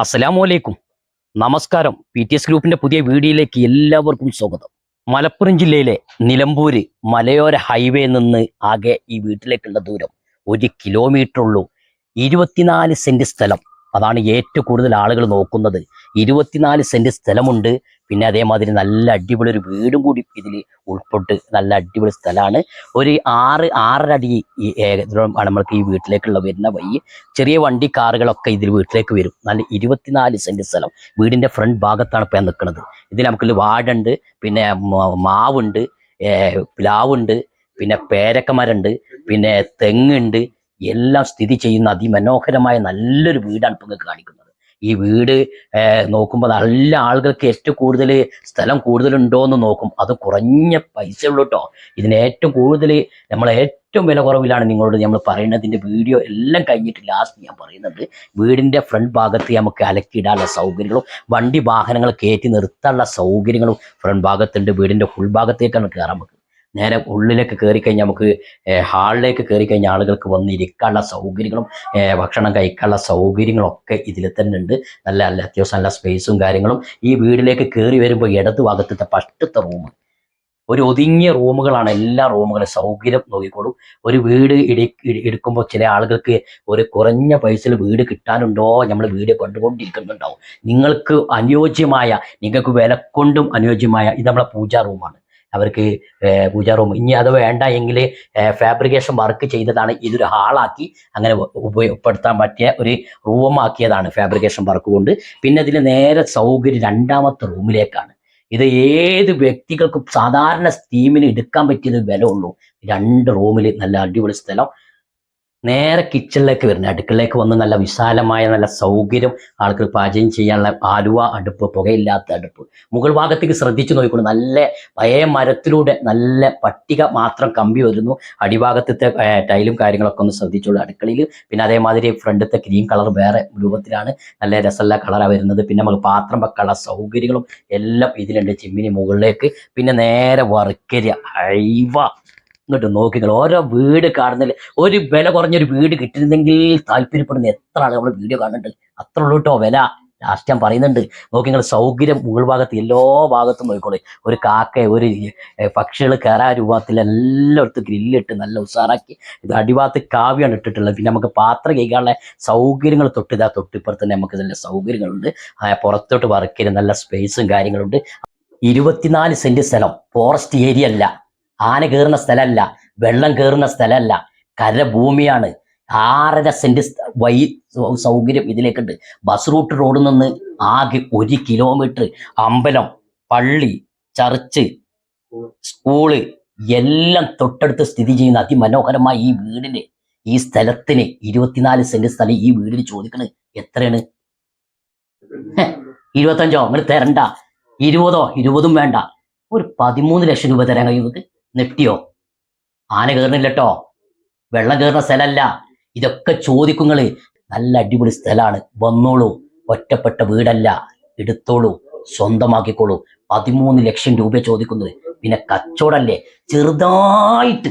അസ്സലാമലൈക്കും നമസ്കാരം. P T S ഗ്രൂപ്പിന്റെ പുതിയ വീഡിയോയിലേക്ക് എല്ലാവർക്കും സ്വാഗതം. മലപ്പുറം ജില്ലയിലെ നിലമ്പൂര് മലയോര ഹൈവേ നിന്ന് ആകെ ഈ വീട്ടിലേക്കുള്ള ദൂരം ഒരു കിലോമീറ്റർ ഉള്ളൂ. ഇരുപത്തിനാല് സെന്റ് സ്ഥലം. അതാണ് ഏറ്റവും കൂടുതൽ ആളുകൾ നോക്കുന്നത്. ഇരുപത്തിനാല് സെന്റ് സ്ഥലമുണ്ട്. പിന്നെ അതേമാതിരി നല്ല അടിപൊളി ഒരു വീടും കൂടി ഇതിൽ ഉൾപ്പെട്ട് നല്ല അടിപൊളി സ്ഥലമാണ്. ഒരു ആറ് ആറര അടി ആണ് നമ്മൾക്ക് ഈ വീട്ടിലേക്കുള്ള വരുന്ന വഴി. ചെറിയ വണ്ടി കാറുകളൊക്കെ ഇതിൽ വീട്ടിലേക്ക് വരും. നല്ല ഇരുപത്തിനാല് സെന്റ് സ്ഥലം. വീടിന്റെ ഫ്രണ്ട് ഭാഗത്താണ് ഇപ്പം നിൽക്കുന്നത് ഇതിൽ നമുക്ക് വാടുണ്ട് പിന്നെ മാവുണ്ട് പ്ലാവുണ്ട് പിന്നെ പേരക്കമരുണ്ട് പിന്നെ തെങ്ങുണ്ട് എല്ലാം സ്ഥിതി ചെയ്യുന്ന അതിമനോഹരമായ നല്ലൊരു വീടാണ് ഇപ്പം നിങ്ങൾക്ക് കാണിക്കുന്നത്. ഈ വീട് നോക്കുമ്പോൾ നല്ല ആളുകൾക്ക് ഏറ്റവും കൂടുതൽ സ്ഥലം കൂടുതലുണ്ടോ എന്ന് നോക്കും. അത് കുറഞ്ഞ പൈസ ഉള്ളൂ കേട്ടോ ഇതിന് ഏറ്റവും കൂടുതൽ നമ്മൾ ഏറ്റവും വില കുറവിലാണ് നിങ്ങളോട് നമ്മൾ പറയുന്നതിന്റെ വീഡിയോ എല്ലാം കഴിഞ്ഞിട്ട് ലാസ്റ്റ് ഞാൻ പറയുന്നുണ്ട് വീടിന്റെ ഫ്രണ്ട് ഭാഗത്ത് നമുക്ക് അലക്കിയിടാനുള്ള സൗകര്യങ്ങളും വണ്ടി വാഹനങ്ങൾ കയറ്റി നിർത്താനുള്ള സൗകര്യങ്ങളും ഫ്രണ്ട് ഭാഗത്തുണ്ട്. വീടിന്റെ ഫുൾ ഭാഗത്തേക്കാണ് കയറാൻ നമുക്ക് നേരെ ഉള്ളിലേക്ക് കയറി കഴിഞ്ഞാൽ നമുക്ക് ഹാളിലേക്ക് കയറി കഴിഞ്ഞാൽ ആളുകൾക്ക് വന്നിരിക്കാനുള്ള സൗകര്യങ്ങളും ഭക്ഷണം കഴിക്കാനുള്ള സൗകര്യങ്ങളൊക്കെ ഇതിൽ തന്നെ ഉണ്ട്. നല്ല നല്ല അത്യാവശ്യം നല്ല സ്പേസും കാര്യങ്ങളും. ഈ വീടിലേക്ക് കയറി വരുമ്പോൾ ഇടതു ഭാഗത്തെ ഫസ്റ്റത്തെ റൂം ഒരു ഒതുങ്ങിയ റൂമുകളാണ് എല്ലാ റൂമുകളും. സൗകര്യം നോക്കിക്കോളും. ഒരു വീട് ഇടി- എടുക്കുമ്പോൾ ചില ആളുകൾക്ക് ഒരു കുറഞ്ഞ പൈസയിൽ വീട് കിട്ടാനുണ്ടോ? നമ്മൾ വീട് കണ്ടുകൊണ്ടിരിക്കുന്നുണ്ടാവും. നിങ്ങൾക്ക് അനുയോജ്യമായ നിങ്ങൾക്ക് വില കൊണ്ടും അനുയോജ്യമായ ഇത് നമ്മളെ പൂജാ റൂമാണ് അവർക്ക് പൂജാ റൂം. ഇനി അത് വേണ്ട എങ്കിൽ ഫാബ്രിക്കേഷൻ വർക്ക് ചെയ്തതാണ് ഇതൊരു ഹാളാക്കി അങ്ങനെ ഉപ- ഉപയോഗപ്പെടുത്താൻ പറ്റിയ ഒരു റൂമാക്കിയതാണ് ഫാബ്രിക്കേഷൻ വർക്ക് കൊണ്ട്. പിന്നെ ഇതിൽ നേരെ സൗകര്യം രണ്ടാമത്തെ റൂമിലേക്കാണ്. ഇത് ഏത് വ്യക്തികൾക്കും സാധാരണ സ്കീമിന് എടുക്കാൻ പറ്റിയത് വില ഉള്ളൂ. രണ്ട് റൂമിൽ നല്ല അടിപൊളി സ്ഥലം. നേരെ കിച്ചണിലേക്ക് വരുന്നത് അടുക്കളയിലേക്ക് വന്ന് നല്ല വിശാലമായ നല്ല സൗകര്യം ആൾക്ക് പാചകം ചെയ്യാനുള്ള ആലുവ അടുപ്പ് പുകയില്ലാത്ത അടുപ്പ്. മുകൾ ഭാഗത്തേക്ക് ശ്രദ്ധിച്ചു നോക്കിക്കൊണ്ട് നല്ല പഴയ മരത്തിലൂടെ നല്ല പട്ടിക മാത്രം കമ്പി വരുന്നു. അടിഭാഗത്തെ ടൈലും കാര്യങ്ങളൊക്കെ ഒന്ന് ശ്രദ്ധിച്ചോളൂ. അടുക്കളയിൽ പിന്നെ അതേമാതിരി ഫ്രണ്ടത്തെ ക്രീം കളർ വേറെ രൂപത്തിലാണ്. നല്ല രസമുള്ള കളറാണ് വരുന്നത്. പിന്നെ നമുക്ക് പാത്രം വെക്കാനുള്ള സൗകര്യങ്ങളും എല്ലാം ഇതിലുണ്ട്. ചിമ്മിനി മുകളിലേക്ക്. പിന്നെ നേരെ വർക്കരി അയവ ഇങ്ങോട്ട് നോക്കിങ്ങൾ ഓരോ വീട് കാണുന്നില്ല ഒരു വില കുറഞ്ഞൊരു വീട് കിട്ടിയിരുന്നെങ്കിൽ താല്പര്യപ്പെടുന്ന എത്ര ആൾ നമ്മൾ വീഡിയോ കാണുന്നുണ്ട്. അത്ര ഉള്ളൂ കേട്ടോ വില. ലാസ്റ്റ് ഞാൻ പറയുന്നുണ്ട്. നോക്കി നിങ്ങൾ സൗകര്യം മുകൾ ഭാഗത്ത് എല്ലാ ഭാഗത്തും നോക്കിക്കോളെ. ഒരു കാക്ക ഒരു പക്ഷികൾ കയറാൻ രൂപത്തിൽ എല്ലായിടത്തും ഗ്രില്ലിട്ട് നല്ല ഉഷാറാക്കി ഇത് അടിഭാഗത്ത് കാവ്യാണ് ഇട്ടിട്ടുള്ളത്. പിന്നെ നമുക്ക് പാത്രം കഴിക്കാനുള്ള സൗകര്യങ്ങൾ തൊട്ടിതാ തൊട്ടിപ്പുറത്ത് തന്നെ നമുക്ക് നല്ല സൗകര്യങ്ങളുണ്ട്. പുറത്തോട്ട് വർക്കിന് നല്ല സ്പേസും കാര്യങ്ങളുണ്ട്. ഇരുപത്തിനാല് സെന്റ് സ്ഥലം. ഫോറസ്റ്റ് ഏരിയ അല്ല. ആന കയറുന്ന സ്ഥലമല്ല വെള്ളം കയറുന്ന സ്ഥലമല്ല കരഭൂമിയാണ്. ആറര സെന്റ് വൈ സൗകര്യം ഇതിലേക്കുണ്ട്. ബസ് റൂട്ട് റോഡിൽ നിന്ന് ആകെ ഒരു കിലോമീറ്റർ അമ്പലം പള്ളി ചർച്ച് സ്കൂൾ എല്ലാം തൊട്ടടുത്ത് സ്ഥിതി ചെയ്യുന്ന അതിമനോഹരമായ ഈ വീടിന് ഈ സ്ഥലത്തിന് ഇരുപത്തിനാല് സെന്റ് സ്ഥലം ഈ വീടിന് ചോദിക്കണ്. എത്രയാണ്? ഇരുപത്തഞ്ചോ? അങ്ങനെ തരണ്ട. ഇരുപതോ? ഇരുപതും വേണ്ട. ഒരു പതിമൂന്ന് ലക്ഷം രൂപ തരാൻ കഴിയും നെട്ടിയോ ആന കയറുന്നില്ലട്ടോ വെള്ളം കയറുന്ന സ്ഥലമല്ല ഇതൊക്കെ ചോദിക്കുങ്ങൾ. നല്ല അടിപൊളി സ്ഥലമാണ് വന്നോളൂ. ഒറ്റപ്പെട്ട വീടല്ല. എടുത്തോളൂ. സ്വന്തമാക്കിക്കോളൂ. പതിമൂന്ന് ലക്ഷം രൂപ ചോദിക്കുന്നത്. പിന്നെ കച്ചവടല്ലേ? ചെറുതായിട്ട്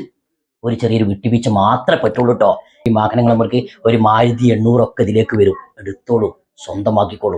ഒരു ചെറിയൊരു വിട്ടുവീഴ്ച മാത്രമേ പറ്റുള്ളൂ കേട്ടോ ഈ വാഹനങ്ങൾ നമ്മൾക്ക് ഒരു മാരുതി എണ്ണൂറൊക്കെ ഇതിലേക്ക് വരും. എടുത്തോളൂ. സ്വന്തമാക്കിക്കോളൂ.